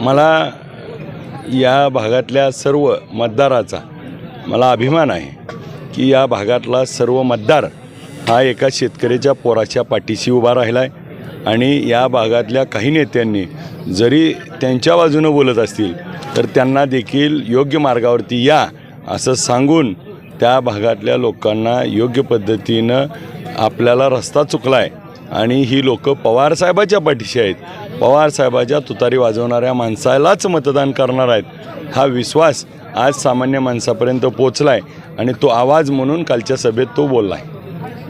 मला या भागातल्या सर्व मतदाराचा मला अभिमान आहे की या भागातला सर्व मतदार हा एका शेतकऱ्याच्या पोराच्या पाठीशी उभा राहिला आहे आणि या भागातल्या काही नेत्यांनी जरी त्यांच्या बाजूनं बोलत असतील तर त्यांना देखील योग्य मार्गावरती या असं सांगून त्या भागातल्या लोकांना योग्य पद्धतीनं आपल्याला रस्ता चुकला आहे आणि ही लोकं पवारसाहेबाच्या पाठीशी आहेत पवारसाहेबाच्या तुतारी वाजवणाऱ्या माणसालाच मतदान करणार आहेत. हा विश्वास आज सामान्य माणसापर्यंत पोचला आहे आणि तो आवाज म्हणून कालच्या सभेत तो बोलला आहे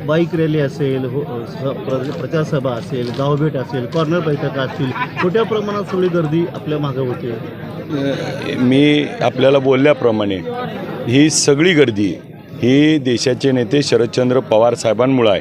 बाईक रॅली असेल हो प्रचारसभा असेल गावभेट असेल कॉर्नर बैठका असतील मोठ्या प्रमाणात सगळी गर्दी आपल्या मागं होते. मी आपल्याला बोलल्याप्रमाणे ही सगळी गर्दी ही देशाचे नेते शरदचंद्र पवार साहेबांमुळं आहे.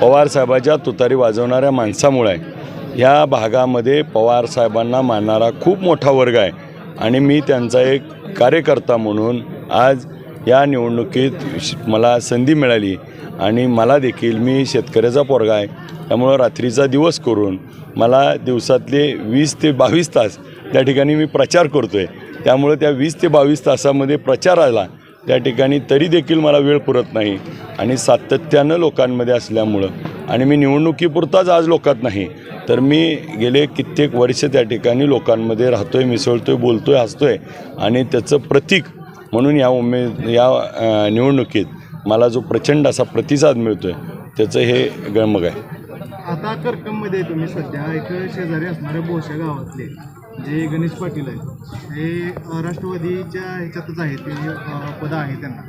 पवार साहेबाच्या तुतारी वाजवणाऱ्या माणसामुळं आहे. या भागामध्ये पवार साहेबांना मानणारा खूप मोठा वर्ग आहे. आणि मी त्यांचा एक कार्यकर्ता म्हणून आज या निवडणुकीत श- मला संधी मिळाली. आणि मला देखील मी शेतकऱ्याचा पोरगा आहे. त्यामुळं रात्रीचा दिवस करून मला दिवसातले वीस ते बावीस तास त्या ठिकाणी मी प्रचार करतो आहे त्यामुळं त्या वीस ते बावीस तासामध्ये प्रचार आला. त्या ठिकाणी तरी देखील मला वेळ पुरत नाही. आणि सातत्यानं लोकांमध्ये असल्यामुळं आणि मी निवडणुकीपुरताच आज लोकात नाही. तर मी गेले कित्येक वर्ष त्या ठिकाणी लोकांमध्ये राहतोय मिसळतोय बोलतोय हसतोय आणि त्याचं प्रतीक म्हणून या उमेद या निवडणुकीत मला जो प्रचंड असा प्रतिसाद मिळतोय त्याचं हे गळमग आहे. आता करकममध्ये तुम्ही सध्या. एक शेजारी असणाऱ्या बोशा गावातले. जे गणेश पाटील आहेत हे राष्ट्रवादीच्या ह्याच्यातच आहेत ते पद आहे त्यांना.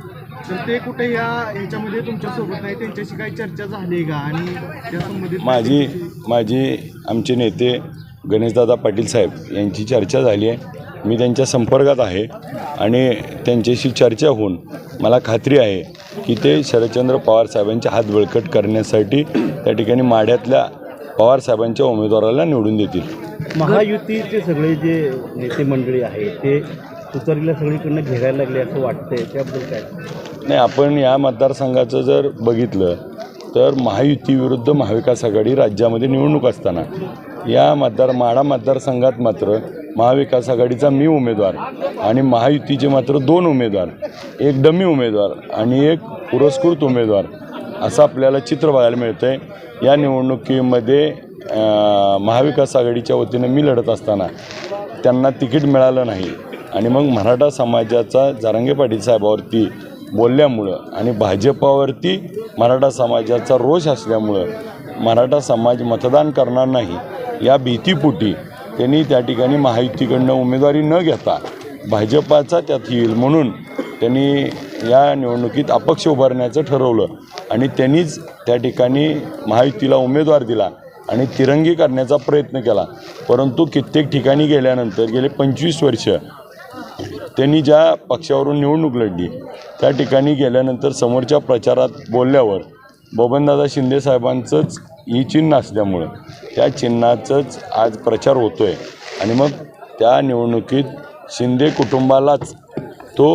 तर ते कुठे या ह्याच्यामध्ये तुमच्यासोबत नाही त्यांच्याशी काही चर्चा झाली का? आणि त्या संबंधित माझी माझी आमचे नेते गणेशदादा पाटील साहेब यांची चर्चा झाली आहे. मी त्यांच्या संपर्कात आहे आणि त्यांच्याशी चर्चा होऊन मला खात्री आहे की ते शरदचंद्र पवार साहेबांचे हात बळकट करण्यासाठी त्या ठिकाणी माढ्यातल्या पवार साहेबांच्या उमेदवाराला निवडून देतील. महायुतीचे सगळे जे नेते मंडळी आहेत ते तुतारीला सगळीकडनं घेरायला लागले असं वाटतंय. त्याबद्दल काय? नाही आपण या मतदारसंघाचं जर बघितलं तर महायुती विरुद्ध महाविकास आघाडी राज्यामध्ये निवडणूक असताना या मतदार माडा मतदारसंघात मात्र महाविकास आघाडीचा मी उमेदवार आणि महायुतीचे मात्र दोन उमेदवार एक डमी उमेदवार आणि एक पुरस्कृत उमेदवार असं आपल्याला चित्र बघायला मिळतं आहे या निवडणुकीमध्ये महाविकास आघाडीच्या वतीनं मी लढत असताना त्यांना तिकीट मिळालं नाही. आणि मग मराठा समाजाचा जारंगे पाटील साहेबावरती बोलल्यामुळं आणि भाजपावरती मराठा समाजाचा रोष असल्यामुळं मराठा समाज मतदान करणार नाही या भीतीपोटी त्यांनी त्या ठिकाणी महायुतीकडनं उमेदवारी न घेता भाजपाचा त्यात येईल म्हणून त्यांनी या निवडणुकीत अपक्ष उभारण्याचं ठरवलं. आणि त्यांनीच त्या ठिकाणी महायुतीला उमेदवार दिला. आणि तिरंगी करण्याचा प्रयत्न केला. परंतु कित्येक ठिकाणी गेल्यानंतर गेले पंचवीस वर्ष त्यांनी ज्या पक्षावरून निवडणूक लढली त्या ठिकाणी गेल्यानंतर समोरच्या प्रचारात बोलल्यावर बबनदादा शिंदे साहेबांचंच ही चिन्ह असल्यामुळं त्या चिन्हाचंच आज प्रचार होतो आहे आणि मग त्या निवडणुकीत शिंदे कुटुंबालाच तो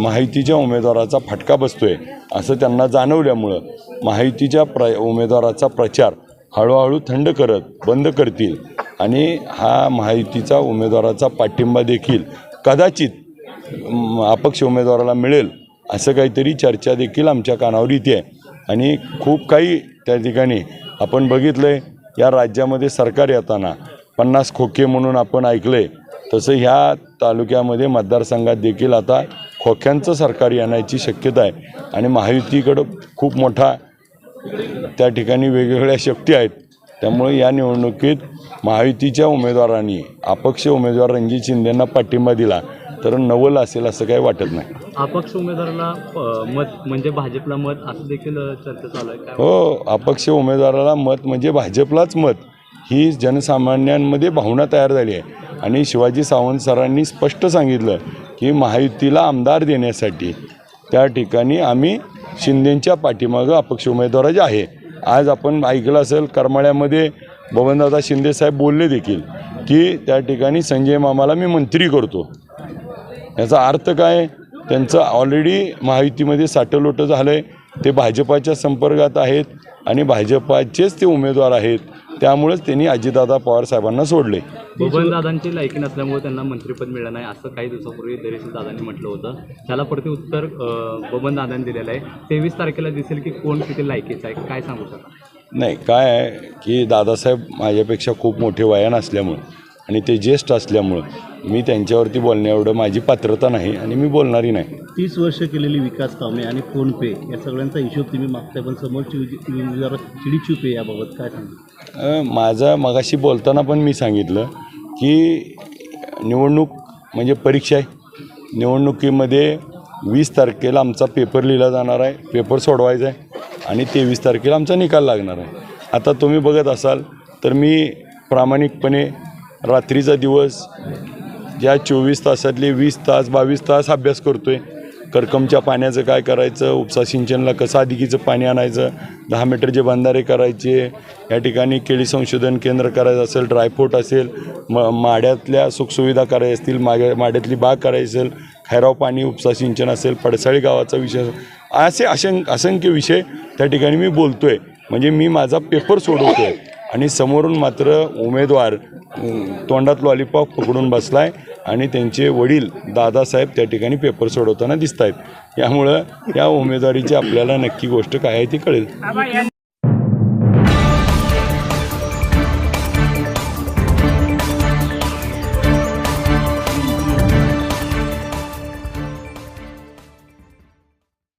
माहितीच्या उमेदवाराचा फटका बसतो आहे असं त्यांना जाणवल्यामुळं माहितीच्या प्र उमेदवाराचा प्रचार हळूहळू थंड करत बंद करतील. आणि हा माहितीचा उमेदवाराचा पाठिंबा देखील कदाचित अपक्ष उमेदवाराला मिळेल असं काहीतरी चर्चा देखील आमच्या कानावर येते आहे. आणि खूप काही त्या ठिकाणी आपण बघितलं आहे या राज्यामध्ये सरकार येताना पन्नास खोके म्हणून आपण ऐकलं आहे तसं ह्या तालुक्यामध्ये मतदारसंघात देखील आता खोक्यांचं सरकार येण्याची शक्यता आहे. आणि महायुतीकडं खूप मोठा त्या ठिकाणी वेगवेगळ्या शक्ती आहेत. त्यामुळे या निवडणुकीत महायुतीच्या उमेदवारांनी अपक्ष उमेदवार रणजित शिंदेंना पाठिंबा दिला तर नवल असेल असं काही वाटत नाही. अपक्ष उमेदवाराला मत म्हणजे भाजपला मत असं देखील चर्चा चालू आहे हो अपक्ष उमेदवाराला मत म्हणजे भाजपलाच मत. ही जनसामान्यांमध्ये भावना तयार झाली आहे. आणि शिवाजी सावंत सरांनी स्पष्ट सांगितलं की महायुतीला आमदार देण्यासाठी त्या ठिकाणी आम्ही शिंदेंच्या पाठीमागं अपक्ष उमेदवाराचे आहे. आज आपण ऐकलं असेल करमाळ्यामध्ये बबनदादा शिंदे साहेब बोलले देखील की त्या ठिकाणी संजय मामाला मी मंत्री करतो. याचा अर्थ काय? त्यांचं ऑलरेडी महायुतीमध्ये साठलोटं झालं आहे ते भाजपाच्या संपर्कात आहेत आणि भाजपाचेच ते उमेदवार आहेत. त्यामुळेच त्यांनी अजितदादा पवार साहेबांना सोडले. बबन दादांची लायकी नसल्यामुळे त्यांना मंत्रिपद मिळालं नाही असं काही दिवसापूर्वी दरेशील दादांनी म्हटलं होतं. त्याला प्रति उत्तर बबन दादांनी दिलेलं आहे. तेवीस तारखेला दिसेल की कोण किती लायकीचं आहे काय सांगू शकाल नाही काय आहे की दादासाहेब माझ्यापेक्षा खूप मोठे वयान असल्यामुळं आणि ते ज्येष्ठ असल्यामुळं मी त्यांच्यावरती बोलण्या एवढं माझी पात्रता नाही आणि मी बोलणारी नाही. तीस वर्ष केलेली विकास कामे आणि फोनपे या सगळ्यांचा हिशोब तुम्ही मागताय पण समोरची चिडीचूप आहे याबाबत काय सांगा? माझं मगाशी बोलताना पण मी सांगितलं की निवडणूक म्हणजे परीक्षा आहे. निवडणुकीमध्ये वीस तारखेला आमचा पेपर लिहिला जाणार आहे पेपर सोडवायचा आहे आणि तेवीस तारखेला आमचा निकाल लागणार आहे. आता तुम्ही बघत असाल तर मी प्रामाणिकपणे रात्रीचा दिवस ज्या चोवीस तासातले वीस तास बावीस तास अभ्यास करतो आहे करकमच्या पाण्याचं काय करायचं? उपसा सिंचनला कसं अधिकीचं पाणी आणायचं? दहा मीटरचे बंधारे करायचे या ठिकाणी केळी संशोधन केंद्र करायचं असेल ड्रायफ्रूट असेल म माड्यातल्या सुखसुविधा करायच्या असतील मागे माड्यातली बाग करायची असेल खैराव पाणी उपसा सिंचन असेल पडसाळी गावाचा विषय असेल. असे असं असंख्य विषय त्या ठिकाणी मी बोलतो आहे म्हणजे मी माझा पेपर सोडवतो आहे आणि समोरून मात्र उमेदवार तोंडात लॉलीपॉप पकडून बसला आहे आणि त्यांचे वडील दादासाहेब त्या ठिकाणी पेपर सोडवताना दिसत आहेत यामुळं या उमेदवारीची आपल्याला नक्की गोष्ट काय आहे ती कळेल.